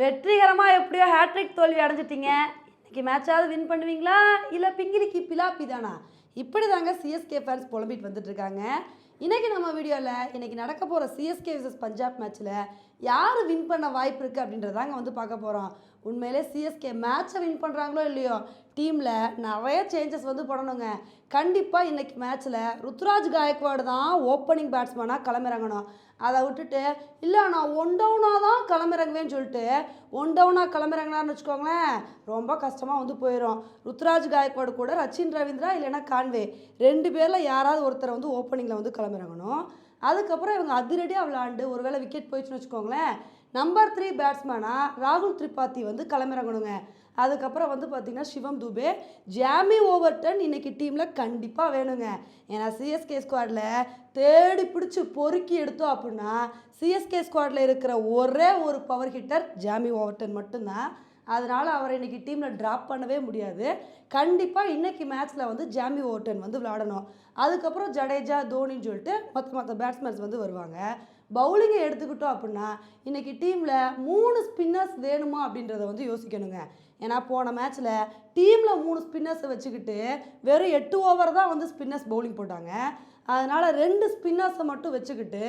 வெற்றிகரமாக எப்படியோ ஹேட்ரிக் தோல்வி அடைஞ்சிட்டீங்க. இன்னைக்கு மேட்சாவது வின் பண்ணுவீங்களா? இல்லை பிங்கிலிக்கு பிலாப்பி தானா? இப்படி தாங்க சிஎஸ்கே ஃபேன்ஸ் புலம்பிட்டு வந்துட்டுருக்காங்க இன்றைக்கி நம்ம வீடியோவில் இன்றைக்கி நடக்க போகிற சிஎஸ்கே விசஸ் பஞ்சாப் மேட்ச்சில் யார் வின் பண்ண வாய்ப்பு இருக்குது அப்படின்றதாங்க வந்து பார்க்க போகிறோம் உண்மையிலே சிஎஸ்கே மேட்ச்சை வின் பண்ணுறாங்களோ இல்லையோ டீமில் நிறைய சேஞ்சஸ் வந்து பண்ணணுங்க. கண்டிப்பாக இன்றைக்கி மேட்ச்சில் ருத்ராஜ் காயக்வாடு தான் ஓப்பனிங் பேட்ஸ்மேனாக களமிறங்கணும். அதை விட்டுட்டு இல்லை நான் ஒன் டவுனாக தான் களமிறங்குவேன்னு சொல்லிட்டு ஒன் டவுனாக களமிறங்கினார்னு வச்சுக்கோங்களேன் ரொம்ப கஷ்டமாக வந்து போயிடும் ருத்ராஜ் காயக்வாடு கூட ரச்சின் ரவீந்திரா இல்லைன்னா கான்வே. ரெண்டு பேரில் யாராவது ஒருத்தரை வந்து ஓப்பனிங்கில் வந்து களமிறங்கணும் அதுக்கப்புறம் இவங்க அதிரடியாக விளாண்டு ஒருவேளை விக்கெட் போயிடுச்சுன்னு வச்சுக்கோங்களேன் நம்பர் த்ரீ பேட்ஸ்மேனாக ராகுல் திரிபாத்தி வந்து களமிறங்கணுங்க. அதுக்கப்புறம் வந்து பார்த்திங்கன்னா சிவம் துபே ஜாமி ஓவர்டன் இன்னைக்கு டீமில் கண்டிப்பாக வேணுங்க. ஏன்னா சிஎஸ்கே ஸ்குவாடில் தேடி பிடிச்சி பொறுக்கி எடுத்தோம் அப்படின்னா சிஎஸ்கே ஸ்குவாடில் இருக்கிற ஒரே ஒரு பவர் ஹிட்டர் ஜாமி ஓவர்டன் மட்டும்தான். அதனால் அவரை இன்றைக்கி டீமில் ட்ராப் பண்ணவே முடியாது. கண்டிப்பாக இன்றைக்கி மேட்ச்சில் வந்து ஜாமி ஓட்டன் வந்து விளாடணும் அதுக்கப்புறம் ஜடேஜா தோனின்னு சொல்லிட்டு மற்ற மற்ற பேட்ஸ்மேன்ஸ் வந்து வருவாங்க. பவுலிங்கை எடுத்துக்கிட்டோம் அப்படின்னா இன்றைக்கி டீமில் மூணு ஸ்பின்னர்ஸ் வேணுமா அப்படின்றத வந்து யோசிக்கணுங்க. ஏன்னா போன மேட்ச்சில் டீமில் மூணு ஸ்பின்னர்ஸை வச்சுக்கிட்டு வெறும் எட்டு ஓவர் தான் வந்து ஸ்பின்னர்ஸ் பவுலிங் போட்டாங்க. அதனால் ரெண்டு ஸ்பின்னர்ஸை மட்டும் வச்சுக்கிட்டு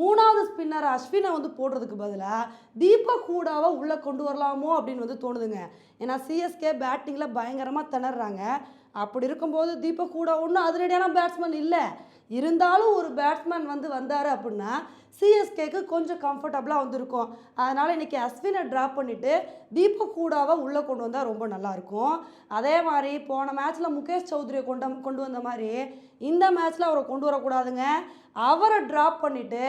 மூணாவது ஸ்பின்னர் அஸ்வினை வந்து போடுறதுக்கு பதிலாக தீபக் ஹூடாவை உள்ளே கொண்டு வரலாமோ அப்படின்னு வந்து தோணுதுங்க. ஏன்னா சிஎஸ்கே பேட்டிங்கில் பயங்கரமாக திணறாங்க. அப்படி இருக்கும்போது தீபக் ஹூடா ஒன்றும் அதிரடியான பேட்ஸ்மேன் இல்லை. இருந்தாலும் ஒரு பேட்ஸ்மேன் வந்து வந்தார் அப்படின்னா சிஎஸ்கேக்கு கொஞ்சம் கம்ஃபர்டபுளாக வந்திருக்கும். அதனால் இன்றைக்கி அஸ்வினை ட்ராப் பண்ணிவிட்டு தீபக் கூடாவை உள்ளே கொண்டு வந்தால் ரொம்ப நல்லாயிருக்கும். அதே மாதிரி போன மேட்ச்சில் முகேஷ் சௌத்ரியை கொண்டு கொண்டு வந்த மாதிரி இந்த மேட்ச்சில் அவரை கொண்டு வரக்கூடாதுங்க. அவரை ட்ராப் பண்ணிவிட்டு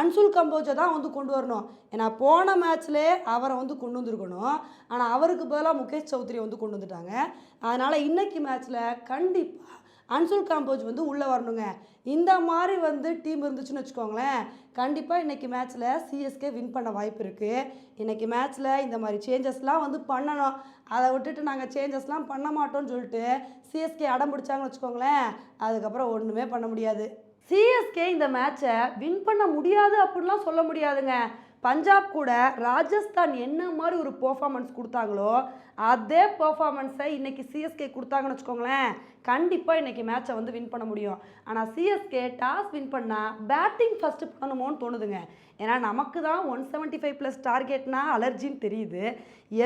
அன்சுல் கம்போஜை தான் வந்து கொண்டு வரணும். ஏன்னா போன மேட்ச்லே அவரை வந்து கொண்டு வந்திருக்கணும். ஆனால் அவருக்கு பதிலாக முகேஷ் சௌத்ரியை வந்து கொண்டு வந்துட்டாங்க. அதனால் இன்னைக்கு மேட்ச்சில் கண்டிப்பாக அன்சுல் காம்போஜ் வந்து உள்ளே வரணுங்க. இந்த மாதிரி வந்து டீம் இருந்துச்சுன்னு வச்சுக்கோங்களேன் கண்டிப்பாக இன்றைக்கி மேட்ச்சில் சிஎஸ்கே வின் பண்ண வாய்ப்பு இருக்குது இன்றைக்கி மேட்ச்சில் இந்த மாதிரி சேஞ்சஸ்லாம் வந்து பண்ணணும். அதை விட்டுட்டு நாங்கள் சேஞ்சஸ்லாம் பண்ண மாட்டோம்னு சொல்லிட்டு சிஎஸ்கே அடம் பிடிச்சாங்கன்னு வச்சுக்கோங்களேன் அதுக்கப்புறம் ஒன்றுமே பண்ண முடியாது. சிஎஸ்கே இந்த மேட்சை வின் பண்ண முடியாது அப்படின்லாம் சொல்ல முடியாதுங்க. பஞ்சாப் கூட ராஜஸ்தான் என்ன மாதிரி ஒரு பர்ஃபார்மன்ஸ் கொடுத்தாங்களோ அதே பர்ஃபார்மன்ஸை இன்னைக்கு சிஎஸ்கே கொடுத்தாங்கன்னு வச்சுக்கோங்களேன் கண்டிப்பாக இன்னைக்கு மேட்சை வந்து வின் பண்ண முடியும். ஆனால் சிஎஸ்கே டாஸ் வின் பண்ணால் பேட்டிங் ஃபஸ்ட்டு பண்ணணுமோன்னு தோணுதுங்க. ஏன்னா நமக்கு தான் ஒன் செவன்ட்டி ஃபைவ் ப்ளஸ் டார்கெட்னா அலர்ஜின்னு தெரியுது.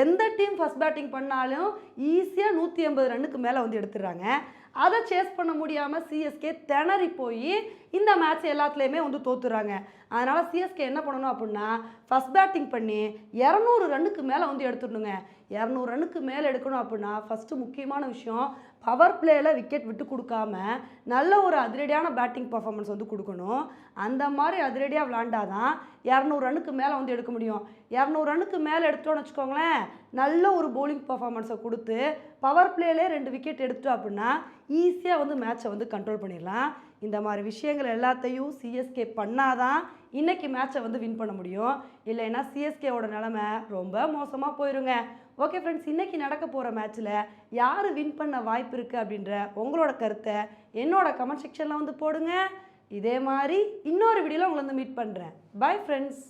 எந்த டீம் ஃபஸ்ட் பேட்டிங் பண்ணாலும் ஈஸியாக நூற்றி ஐம்பது ரன்னுக்கு மேலே வந்து எடுத்துடுறாங்க. அதை சேஸ் பண்ண முடியாமல் சிஎஸ்கே திணறி போய் இந்த மேட்ச் எல்லாத்துலேயுமே வந்து தோத்துறாங்க. அதனால் சிஎஸ்கே என்ன பண்ணணும் அப்படின்னா ஃபஸ்ட் பேட்டிங் பண்ணி இரநூறு ரன்னுக்கு மேலே வந்து எடுத்துடணுங்க. இரநூறு ரன்னுக்கு மேலே எடுக்கணும் அப்படின்னா ஃபஸ்ட்டு முக்கியமான விஷயம் பவர் பிளேயில் விக்கெட் விட்டு கொடுக்காம நல்ல ஒரு அதிரடியான பேட்டிங் பர்ஃபார்மன்ஸ் வந்து கொடுக்கணும். அந்த மாதிரி அதிரடியாக விளாண்டா தான் இரநூறு ரன்னுக்கு மேலே வந்து எடுக்க முடியும். இரநூறு ரன்னுக்கு மேலே எடுத்துட்டோன்னு வச்சுக்கோங்களேன் நல்ல ஒரு பவுலிங் பர்ஃபார்மன்ஸை கொடுத்து பவர் பிளேலே ரெண்டு விக்கெட் எடுத்துட்டோம் அப்படின்னா ஈஸியாக வந்து மேட்சை வந்து கண்ட்ரோல் பண்ணிடலாம். இந்த மாதிரி விஷயங்கள் எல்லாத்தையும் சிஎஸ்கே பண்ணாதான் இன்னைக்கு மேட்சை வந்து வின் பண்ண முடியும். இல்லைன்னா சிஎஸ்கேவோட நிலமை ரொம்ப மோசமாக போயிருங்க. ஓகே ஃப்ரெண்ட்ஸ் இன்றைக்கி நடக்க போகிற மேட்ச்சில் யார் வின் பண்ண வாய்ப்பு இருக்குது அப்படின்ற உங்களோட கருத்தை என்னோட கமெண்ட் செக்ஷனில் வந்து போடுங்க. இதே மாதிரி இன்னொரு வீடியோவில் உங்களை வந்து மீட் பண்ணுறேன் பை ஃப்ரெண்ட்ஸ்